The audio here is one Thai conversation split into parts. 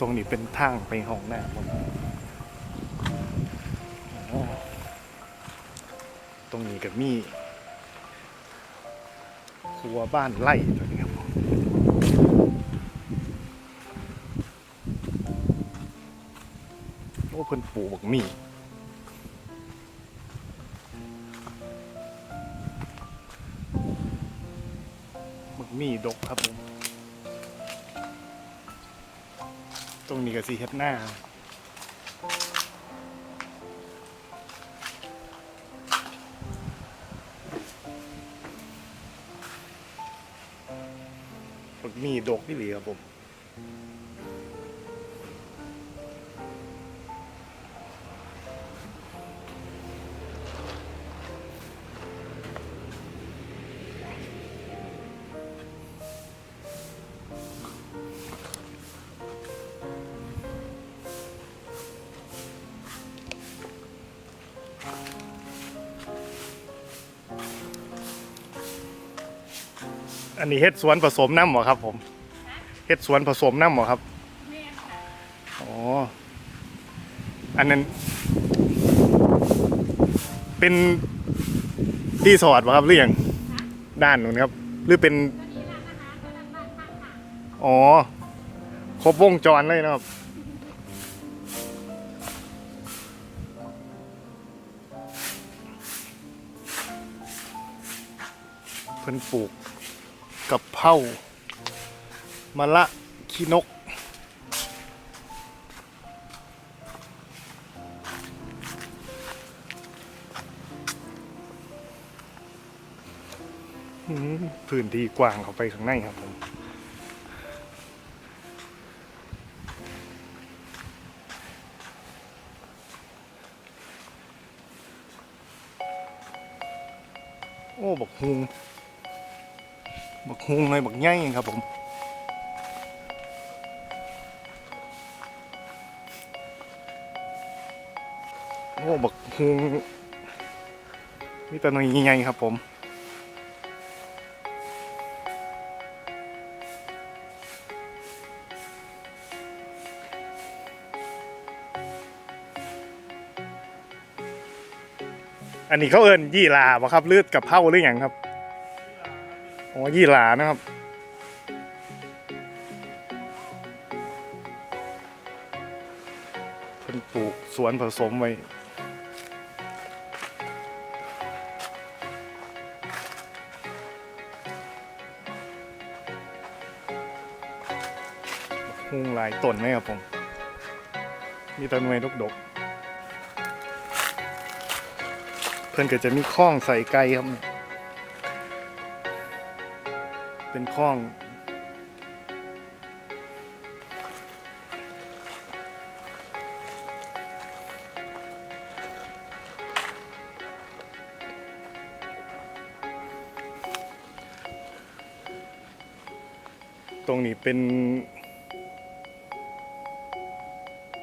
ตรงนี้เป็นทางไปห้องน้ำผมตรงนี้ก็มีครัวบ้านไร่ตัวนี้ครับผมโอ้เพิ่นปลูกบักมี่บักมี่ดกครับผม ตรงนี้ก็สีเฮ็ดหน้าบักมีดกที่เหลือครับผม อันนี้เฮ็ดสวนผสมน้ำเหรอครับ ผมเฮ็ดสวนผสมน้ำเหรอครับอ๋ออันนั้น เป็นรีสอร์ทป่ะครับหรือยังด้านนู้นครับ หรือเป็นอ๋อ ครบวงจรเลยนะครับ เพิ่นปลูก กับเพรามะละขี้นก พื้นที่กว้างเข้าไปข้างในครับผมโอ้ บักฮุง บักฮุงเลยบักใหญ่ครับผมโอ้บักฮุงมีแต่หน่อยใหญ่ๆครับผมอันนี้เขาเอินยี่ลาบ่ครับเลือดกับเผาหรืออย่างครับ อ๋อยี่หลานะครับ เพิ่นปลูกสวนผสมไว้หุงหลายต้นไหมครับผม มีต้นไม้ดกๆ เพื่อนก็จะมีข้องใส่ไก่ครับ เป็นข้อง ตรงนี้เป็น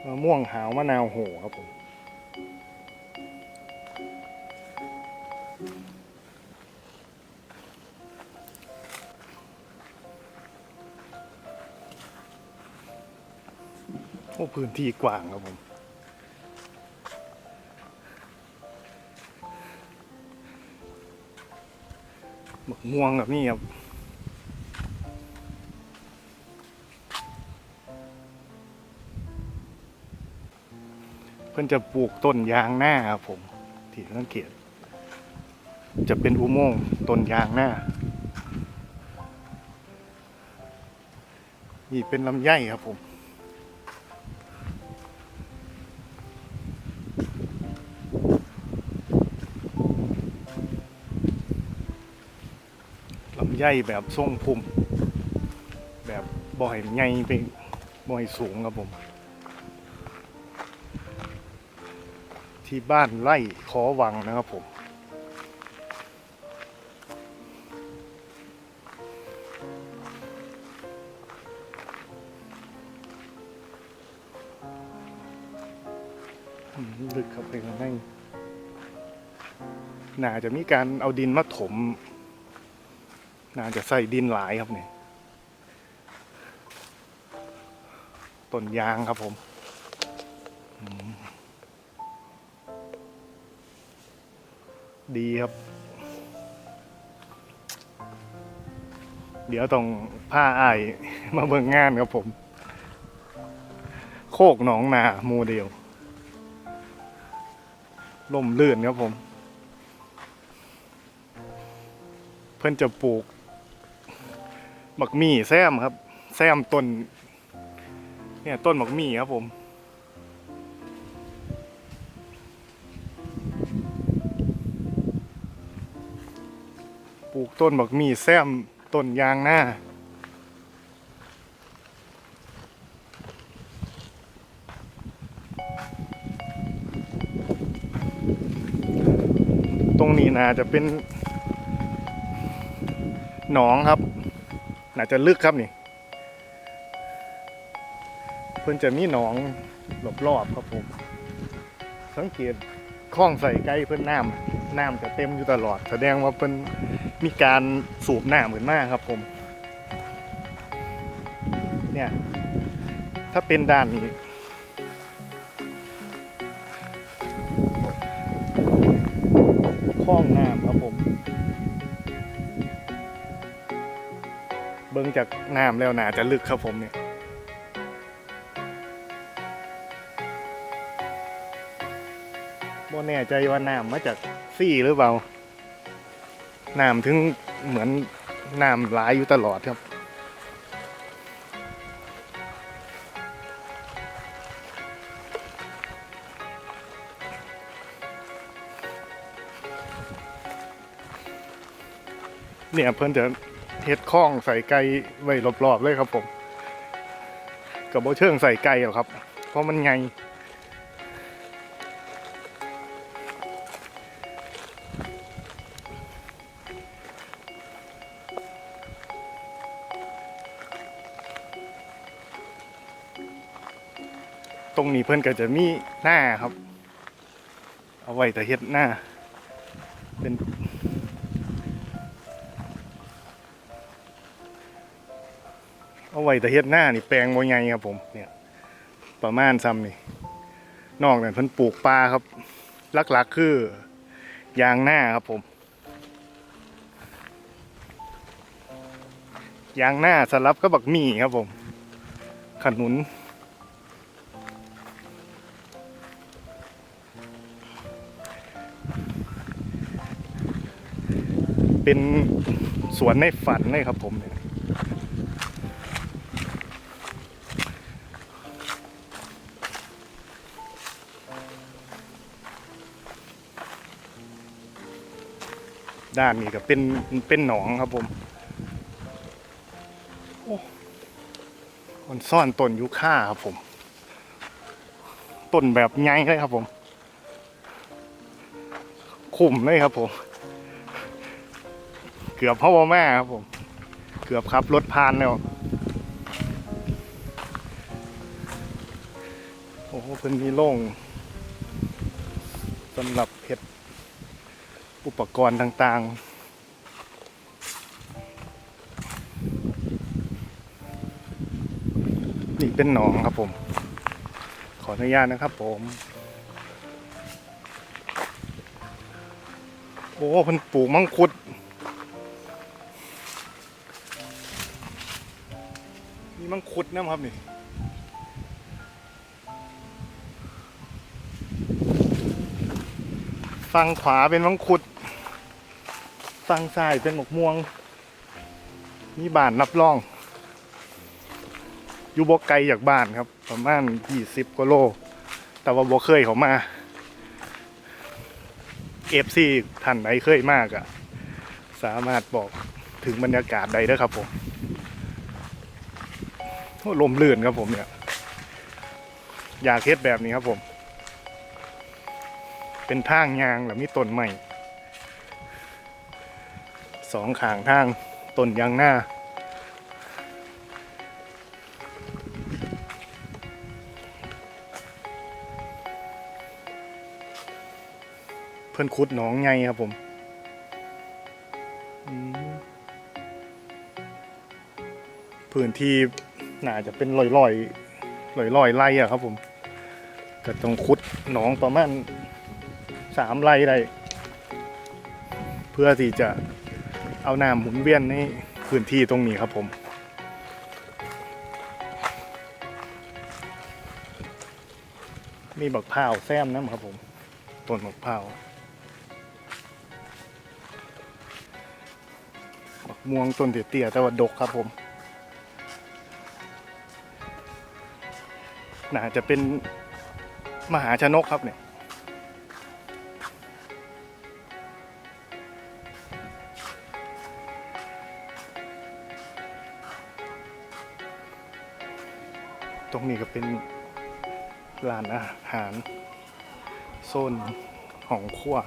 มะม่วงหาวมะนาวโหครับผม พื้นที่กว้างครับผมหมกม่วงแบบนี้ครับเพื่อนจะปลูกต้นยางหน้าครับผม ที่สังเกต จะเป็นอุโมงค์ต้นยางหน้า นี่เป็นลำไยครับผม ลำไยแบบทรงพุ่ม แบบบ่อยไงไปบ่อยสูงครับผม ที่บ้านไร่ขอวังนะครับผมอืมลึกเข้าไปข้างในน่าจะมีการเอาดินมาถม น่าจะใส่ดินหลายครับเนี่ยต้นยางครับผมดีครับ เดี๋ยวต้องผ้าอายมาเบิ่งงานครับผม โคกหนองนาโมเดลล่มลื่นครับผม เพื่อนจะปลูก หมักมี่แซมครับ แซมต้น เนี่ยต้นหมักมี่ครับผมปลูกต้นหมักมี่แซมต้นยางหน้า ตรงนี้น่าจะเป็นหนองครับ น่าจะลึกครับนี่ เพิ่นจะมีหนองรอบๆครับผม สังเกตคลองใส่ไกลเพิ่นน้ำน้ำจะเต็มอยู่ตลอด แสดงว่าเพิ่นมีการสูบน้ำเหมือนมากครับผม เนี่ย ถ้าเป็นด้านนี้ จากน้ำแล้วน่าจะลึกครับผมเนี่ยบ่แน่ใจว่าน้ำมาจากซี่หรือเปล่า น้ำถึงเหมือนน้ำไหลายอยู่ตลอดครับ เนี่ยเพิ่นจะ เฮ็ดคล้องใส่ไก่ไว้รอบๆเลยครับผมกับโบเชิงใส่ไก่หรอครับ เพราะมันไงตรงนี้เพื่อนก็จะมีหน้าครับ เอาไว้แต่เฮ็ดหน้า ว้แต่เฮ็ดหน้านี่แปลงโมไงครับผมเนี่ยประมาณซ้ำนี่นอกนั้นเพิ่นปลูกปลาครับหลักๆคือยางหน้าครับผม ยางหน้าสลับก็บักหมี่ครับผมขนุนเป็นสวนในฝันเลยครับผมเนี่ย ด้านนี้ก็เป็นเป็นหนองครับผมโอ้คนซ่อนต้นยูค่าครับผม ต้นแบบไงเลยครับผมคุมเลยครับผม เกือบพ่อแม่ครับผม เกือบขับรถพานแล้วโอ้โหเพิ่นมีโล่งสำหรับเห็ด อุปกรณ์ต่างๆ นี่เป็นหนองครับผม ขออนุญาตนะครับผม โอ้เพิ่นปลูกมังคุดมีมังคุดนะครับนี่ฝั่งขวาเป็นมังคุด ฝั่งซ้ายเป็นหมกม่วง มีบ้านรับรอง อยู่บ่ไกลจากบ้านครับ ประมาณ20กว่าโล แต่ว่าบ่เคยเขามาเอฟซีท่านไหนเคยมากอะสามารถบอกถึงบรรยากาศใดได้ครับผมลมลื่นครับผมเนี่ย อยากเฮ็ดแบบนี้ครับผม เป็นทางยางแล้วมีต้นใหม่ สองขางทางต้นยางหน้า เพื่อนคุดหนองไงครับผมพื้นที่น่าจะเป็นลอยๆลอยลอยๆไร่อะครับผมก็ต้องขุดหนองประมาณสามไร่ได้เพื่อที่จะ เอาน้ำหมุนเวียนในพื้นที่ตรงนี้ครับผมมีบักพร้าวแซมน้ำครับผมต้นบักพร้าวบักม่วงต้นเตี้ยๆแต่ว่าดกครับผม น่าจะเป็นมหาชนกครับเนี่ย ตรงนี้ก็เป็นร้านอาหาร โซนของครัว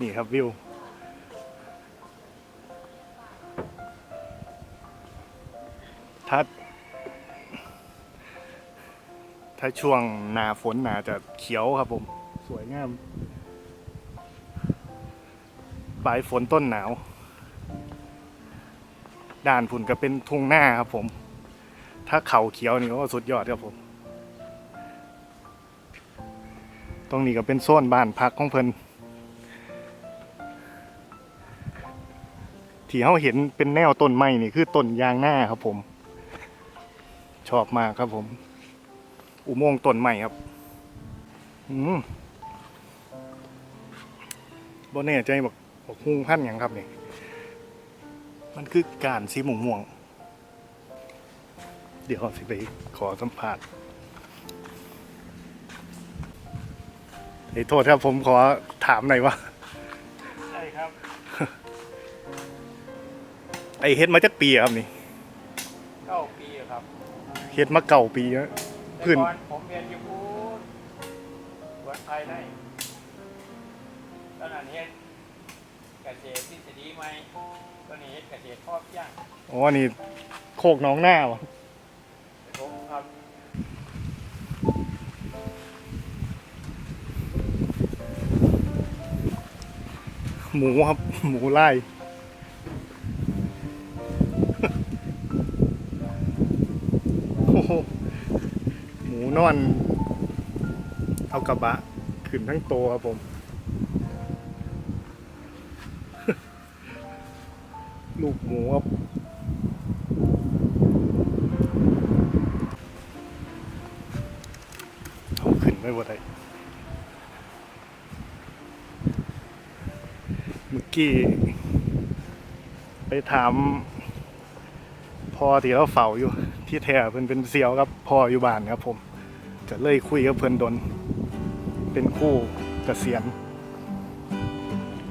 นี่ครับวิวถ้าถ้าช่วงหนาฝนหนาจะเขียวครับผม สวยงาม ปลายฝนต้นหนาว ด่านฝุ่นก็เป็นทุ่งหน้าครับผม ถ้าเขาเขียวนี่ก็สุดยอดครับผม ตรงนี้ก็เป็นโซนบ้านพักของเพิ่นที่เขาเห็นเป็นแนวต้นไม้นี่คือต้นยางหน้าครับผม ชอบมากครับผม อุโมงค์ต้นไม้ครับอืมบนแน่ใจบอก บอกฮุงพันธุ์หยังครับนี่มันคือการสีม่วงม่วงๆเดี๋ยวสิไปขอสัมภาษณ์ไอ้โทษครับผมขอถามหน่อยว่าใช่ครับ ไอเฮ็ดมาจากปีอะครับนี่เก้าปีครับเฮ็ดมาเก่าปีแล้วพื้นแต่ก่อนผมเรียนอยู่พูดวัดไทยได้ตอนนั้นเฮ็ด เกษตรทฤษฎีใหม่ตอนนี้เฮ็ดเกษตรพอเพียงอ๋อนี่โคกหน้องหน้าวะผมครับหมูครับ หมูไล่ โอ้โหหมูนอน เอากระบะ ขึ้นทั้งตัวครับผม ลูกหมูครับเอาขึ้นไม่หมดเลยเมื่อกี้ ไปถามพ่อที่เขาเฝ้าอยู่ ที่แท้เพิ่นเป็นเซียวครับพ่ออยู่บ้านครับผมก็เลยคุยกับเพิ่นดน เป็นคู่เกษียณ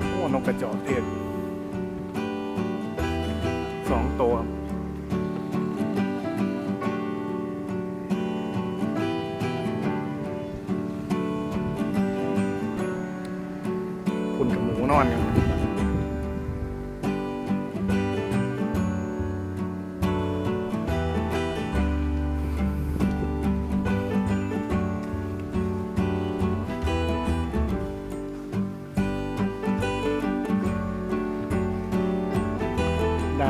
โอ้นกกระจอกเทศ สองตัว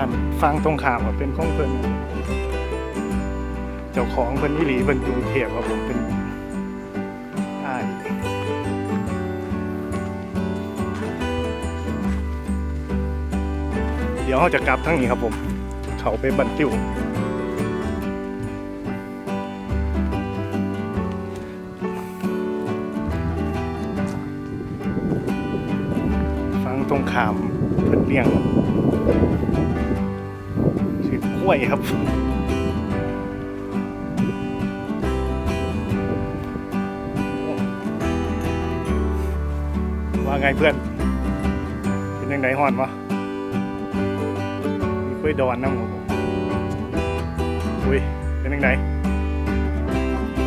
ด้านฟังตรงขามก็เป็นของเพิ่นเจ้าของเพิ่นอีหลีเพิ่นอยู่กรุงเทพครับผมเป็นอ้ายเดี๋ยวเราจะกลับทั้งนี้ครับผม เขาไปบันติวฟังตรงขามเพิ่นเลี้ยง้วยครับ ว่าไงเพื่อน เป็นยังไงฮอนวะมีกล้วยดอนน้ำของผมอุ้ย เป็นยังไง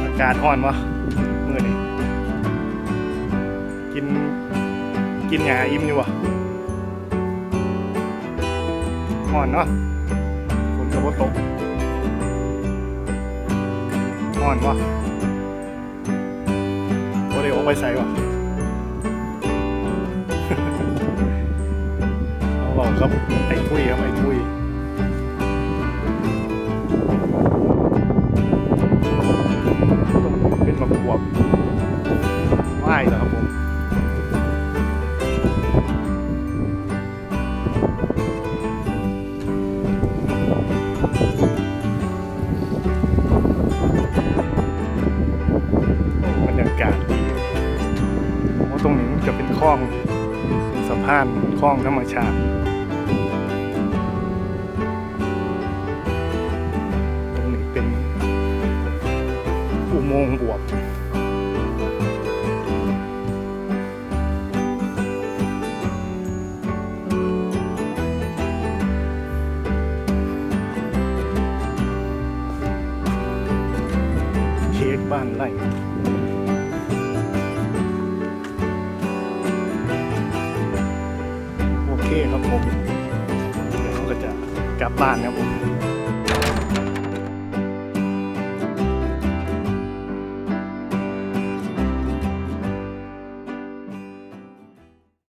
อากาศฮอนวะเมื่อนี้กิน กินหยาอิ่มอยู่วะฮอนเนาะ ระบบตกอ่อนวะโาเดี๋ยวเอาไปใส่วะเอาบอกครับไอ้ทุยครับไอ้ทุย ป้องธรรมชาติตรงนี้เป็นอุโมงค์บวบเค้บ้านไร่